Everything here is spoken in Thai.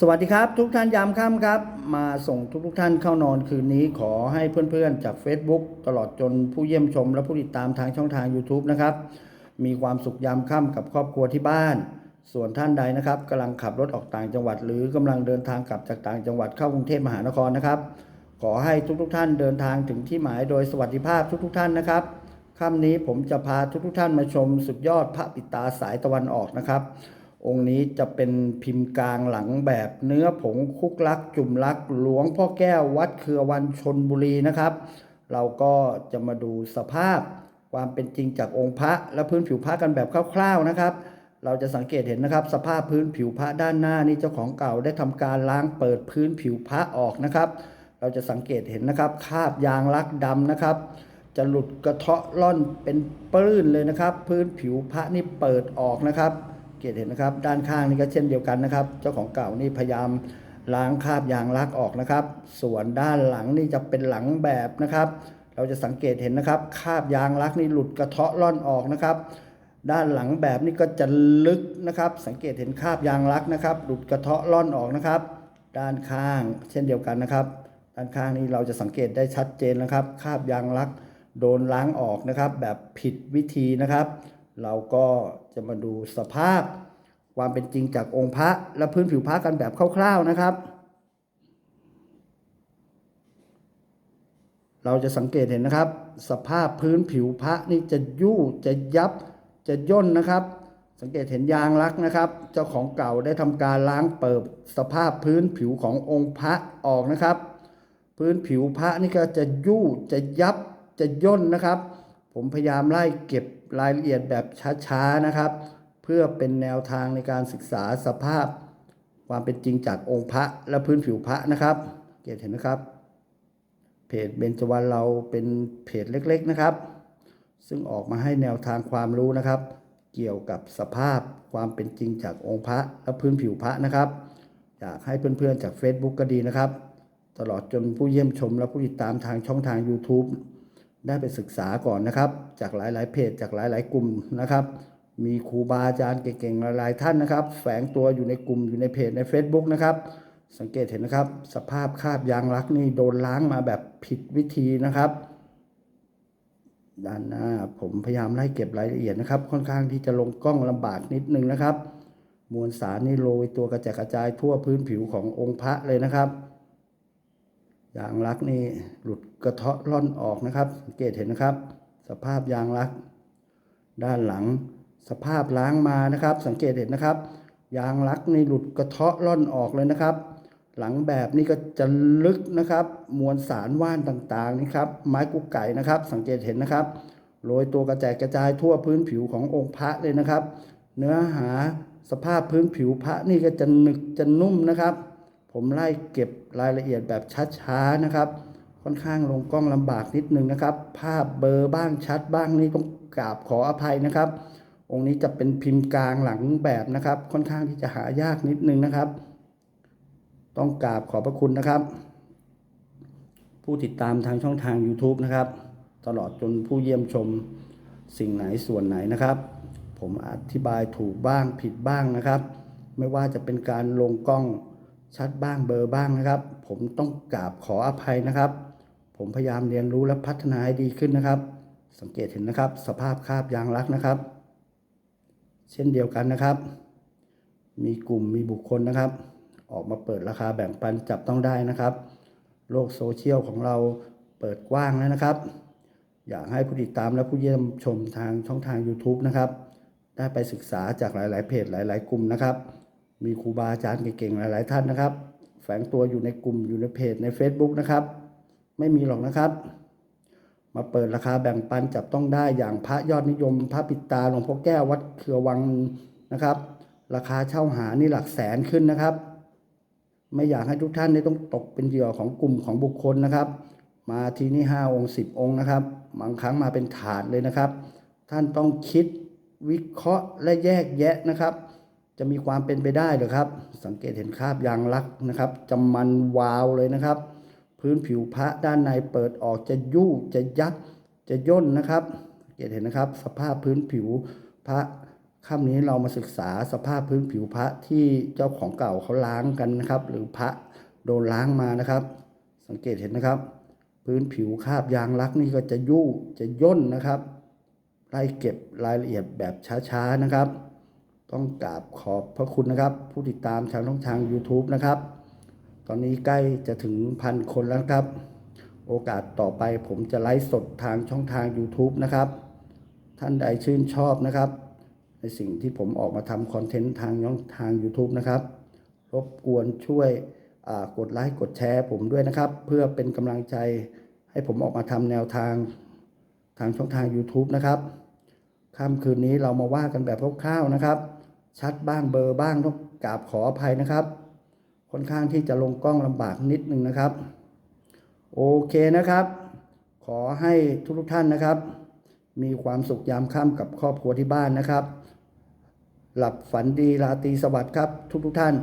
สวัสดีครับ ทุกท่านยามค่ำครับ มาส่งทุกทุกๆท่านเข้านอนคืนนี้ขอให้เพื่อนๆจาก Facebook ตลอดจนผู้เยี่ยมชม และผู้ติดตามทางช่องทาง YouTube นะครับ มีความสุขยามค่ำกับครอบครัวที่บ้าน ส่วนท่านใดนะครับกำลังขับรถออกต่างจังหวัด หรือกำลังเดินทางกลับจากต่างจังหวัดเข้ากรุงเทพมหานครนะครับ ขอให้ทุกๆทท่านเดินทางถึงที่หมายโดยสวัสดิภาพทุกๆทท่านนะครับค่ำนี้ผมจะพาทุกๆทท่านมาชมสุดยอดพระปิตาสายตะวันออกนะครับ องค์นี้จะเป็นพิมพ์กลางหลังแบบเนื้อผงคุกลัก จุ่มลัก หลวงพ่อแก้ววัดเครือวันชนบุรีนะครับ เราก็จะมาดูสภาพความเป็นจริงจากองค์พระและพื้นผิวพระกันแบบคร่าวๆนะครับ เราจะสังเกตเห็นนะครับ สภาพพื้นผิวพระด้านหน้านี่เจ้าของเก่าได้ทำการล้างเปิดพื้นผิวพระออกนะครับ เราจะสังเกตเห็นนะครับคาบยางลักดำนะครับจะหลุดกระเทาะล่อนเป็นปลื้นเลยนะครับ พื้นผิวพระนี่เปิดออกนะครับ เกตเห็นนะครับ ด้านข้างนี่ก็เช่นเดียวกันนะครับ เจ้าของเก่านี่พยายามล้างคราบยางลักออกนะครับ ส่วนด้านหลังนี่จะเป็นหลังแบบนะครับ เราจะสังเกตเห็นนะครับคราบยางลักนี่หลุดกระเทาะล่อนออกนะครับ ด้านหลังแบบนี่ก็จะลึกนะครับ สังเกตเห็นคราบยางลักนะครับ หลุดกระเทาะล่อนออกนะครับ ด้านข้างเช่นเดียวกันนะครับ ด้านข้างนี้เราจะสังเกตได้ชัดเจนนะครับคราบยางลัก โดนล้างออกนะครับ แบบผิดวิธีนะครับ เราก็จะมาดูสภาพความเป็นจริงจากองค์พระและพื้นผิวพระกันแบบคร่าวๆนะครับ เราจะสังเกตเห็นนะครับ สภาพพื้นผิวพระนี่จะยู่จะยับจะย่นนะครับ สังเกตเห็นยางลักนะครับ เจ้าของเก่าได้ทำการล้างเปิดสภาพพื้นผิวขององค์พระออกนะครับ พื้นผิวพระนี่ก็จะยู่จะยับจะย่นนะครับ ผมพยายามไล่เก็บรายละเอียดแบบช้าๆนะครับ เพื่อเป็นแนวทางในการศึกษาสภาพ ความเป็นจริงจากองค์พระและพื้นผิวพระนะครับเกตเห็นนะครับ เพจเบญจวรรณเราเป็นเพจเล็กๆนะครับ ซึ่งออกมาให้แนวทางความรู้นะครับ เกี่ยวกับสภาพความเป็นจริงจากองค์พระและพื้นผิวพระนะครับอยากให้เพื่อนๆจาก Facebook ก็ดีนะครับ ตลอดจนผู้เยี่ยมชมและผู้ติดตามทางช่องทาง YouTube ได้ไปศึกษาก่อนนะครับ จากหลาย ๆ เพจจากหลาย ๆ กลุ่มนะครับ มีครูบาอาจารย์เก่ง ๆ หลาย ๆ ท่านนะครับ แฝงตัวอยู่ในกลุ่มอยู่ในเพจใน Facebook นะครับ สังเกตเห็นนะครับ สภาพคาบยางลักนี่โดนล้างมาแบบผิดวิธีนะครับ ด้านหน้าผมพยายามไล่เก็บรายละเอียดนะครับ ค่อนข้างที่จะลงกล้องลำบากนิดนึงนะครับ มวลสารนี่โรยตัวกระจายกระจายทั่วพื้นผิวขององค์พระเลยนะครับยางลักนี่หลุด กระเทาะล่อนออกนะครับ สังเกตเห็นนะครับ สภาพยางลัก ด้านหลัง สภาพล้างมานะครับ สังเกตเห็นนะครับ ยางลักนี่หลุดกระเทาะล่อนออกเลยนะครับ หลังแบบนี่ก็จะลึกนะครับ มวลสารว่านต่างๆนี่ครับ ไม้กุ๊กไก่นะครับ สังเกตเห็นนะครับโรยตัวกระจายกระจายทั่วพื้นผิวขององค์พระเลยนะครับ เนื้อหาสภาพพื้นผิวพระนี่ก็จะหนึกจะนุ่มนะครับ ผมไล่เก็บรายละเอียดแบบช้าๆนะครับ ค่อนข้างลงกล้องลำบากนิดนึงนะครับ ภาพเบอร์บ้างชัดบ้างนี่ต้องกราบขออภัยนะครับ องค์นี้จะเป็นพิมพ์กลางหลังแบบนะครับ ค่อนข้างที่จะหายากนิดนึงนะครับ ต้องกราบขอบพระคุณนะครับ ผู้ติดตามทางช่องทาง YouTube นะครับ ตลอดจนผู้เยี่ยมชมสิ่งไหนส่วนไหนนะครับ ผมอธิบายถูกบ้างผิดบ้างนะครับ ไม่ว่าจะเป็นการลงกล้องชัดบ้างเบอร์บ้างนะครับ ผมต้องกราบขออภัยนะครับ ผมพยายามเรียนรู้และพัฒนาให้ดีขึ้นนะครับ สังเกตเห็นนะครับ สภาพคาบยางรักนะครับ เช่นเดียวกันนะครับ มีกลุ่มมีบุคคลนะครับ ออกมาเปิดราคาแบ่งปันจับต้องได้นะครับ โลกโซเชียลของเราเปิดกว้างแล้วนะครับ อยากให้ผู้ติดตามและผู้เยี่ยมชมทางช่องทาง YouTube นะครับ ได้ไปศึกษาจากหลาย ๆ เพจหลาย ๆ กลุ่มนะครับ มีครูบาอาจารย์เก่ง ๆ หลาย ๆ ท่านนะครับ แฝงตัวอยู่ในกลุ่มอยู่ในเพจใน Facebook นะครับ ไม่มีหรอกนะครับ มาเปิดราคาแบ่งปันจับต้องได้อย่างพระยอดนิยม พระปิดตาหลวงพ่อแก้ววัดเครือวังนะครับ ราคาเช่าหานี่หลักแสนขึ้นนะครับ ไม่อยากให้ทุกท่านได้ต้องตกเป็นเหยื่อของกลุ่มของบุคคลนะครับ มาทีนี่ห้าองค์สิบองค์นะครับบางครั้งมาเป็นถาดเลยนะครับ ท่านต้องคิดวิเคราะห์และแยกแยะนะครับ จะมีความเป็นไปได้หรือครับ สังเกตเห็นคราบยางลักนะครับจะมันวาวเลยนะครับ พื้นผิวพระด้านในเปิดออกจะยู่จะยักจะย่นนะครับสังเกตเห็นนะครับ สภาพพื้นผิวพระค่ำนี้เรามาศึกษาสภาพพื้นผิวพระที่เจ้าของเก่าเขาล้างกันนะครับ หรือพระโดนล้างมานะครับ สังเกตเห็นนะครับ พื้นผิวคาบยางรักนี่ก็จะยุ่จะย่นนะครับไล่เก็บรายละเอียดแบบช้าๆนะครับ ต้องกราบขอบพระคุณนะครับ ผู้ติดตามทางช่องทาง YouTube นะครับ ตอนนี้ใกล้จะถึงพันคนแล้วครับ โอกาสต่อไปผมจะไลฟ์สดทางช่องทาง YouTube นะครับ ท่านใดชื่นชอบนะครับ ในสิ่งที่ผมออกมาทำคอนเทนต์ทางช่องทาง YouTube นะครับ รบกวนช่วยกดไลค์กดแชร์ผมด้วยนะครับ เพื่อเป็นกำลังใจให้ผมออกมาทำแนวทางทางช่องทาง YouTube นะครับค่ำคืนนี้เรามาว่ากันแบบคร่าวๆนะครับ ชัดบ้างเบอร์บ้างต้องกราบขออภัยนะครับ ค่อนข้างที่จะลงกล้องลำบากนิดนึงนะครับ โอเคนะครับ ขอให้ทุกๆท่านนะครับ มีความสุขยามค่ำกับครอบครัวที่บ้านนะครับ หลับฝันดีราตรีสวัสดิ์ครับ ทุกทุกท่าน